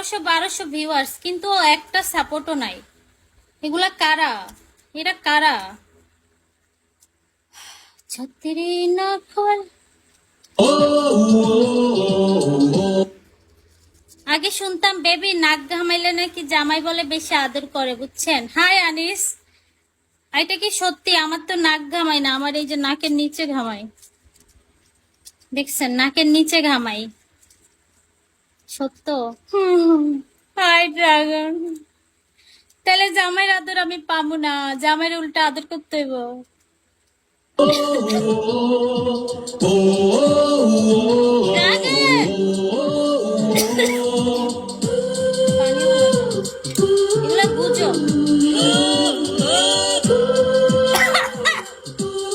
এগারোশো বারোশো ভিউয়ার্স কিন্তু একটা সাপোর্টও নাই। এগুলা কারা? এরা কারা? আগে শুনতাম বেবি নাক ঘামাইলে নাকি জামাই বলে বেশি আদর করে, বুঝছেন? হাই আনিস, এটা কি সত্যি? আমার তো নাক ঘামাই না, আমার এই যে নাকের নিচে ঘামাই দেখছেন, নাকের নিচে ঘামাই সত্য? Hi dragon. তাহলে জামাইয়ের আদর আমি পাবো না জামাইয়ের উল্টা আদর করতে হইব।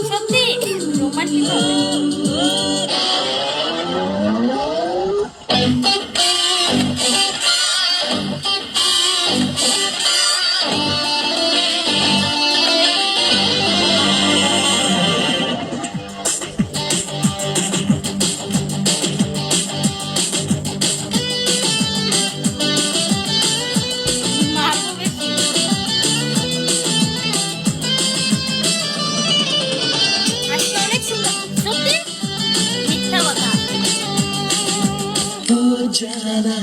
সত্যি রোমান্টিক হবে। जाना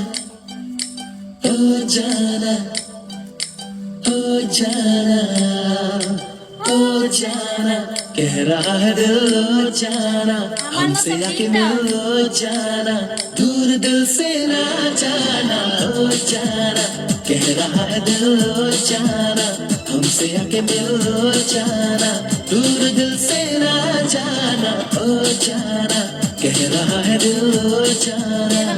ओ जाना ओ जाना ओ जाना कह रहा है दिल ओ जाना हमसे आके मिल ओ जाना दूर दिल से ना जाना ओ जाना कह रहा है दिल ओ जाना हमसे आके मिल ओ जाना दूर दिल से ना जाना ओ जाना कह रहा है दिल ओ जाना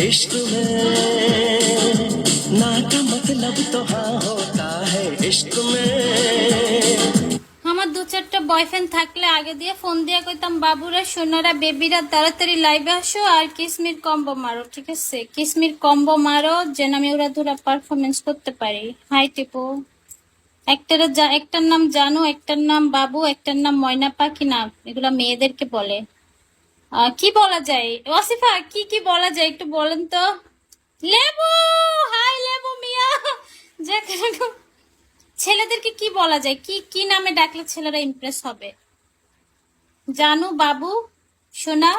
इश्क में ना का मतलब तो हाँ होता है इश्क में আমার দু চারটা বয়ফ্রেন্ড থাকলে আগে দিয়ে ফোন দিয়ে কইতাম বাবুরা সোনারা বেবিরা তাড়াতাড়ি লাইভে আসো আর কিসমির কম্বো মারো ঠিক আছে কিসমির কম্বো মারো যেন আমি ওরা ধরা পারফরমেন্স করতে পারি হাই টিপু একটার যা- একটার নাম জানু একটার নাম বাবু একটার নাম ময়না পাখি না এগুলা মেয়েদেরকে বলে আহ, কি বলা যায়? ওয়াসিফা, কি কি বলা যায় একটু বলেন তো? লেবু! হাই, লেবু মিয়া! ছেলেদেরকে কি বলা যায়? কি কি নামে ডাকলে ছেলেরা ইমপ্রেস হবে? জানু, বাবু, সোনা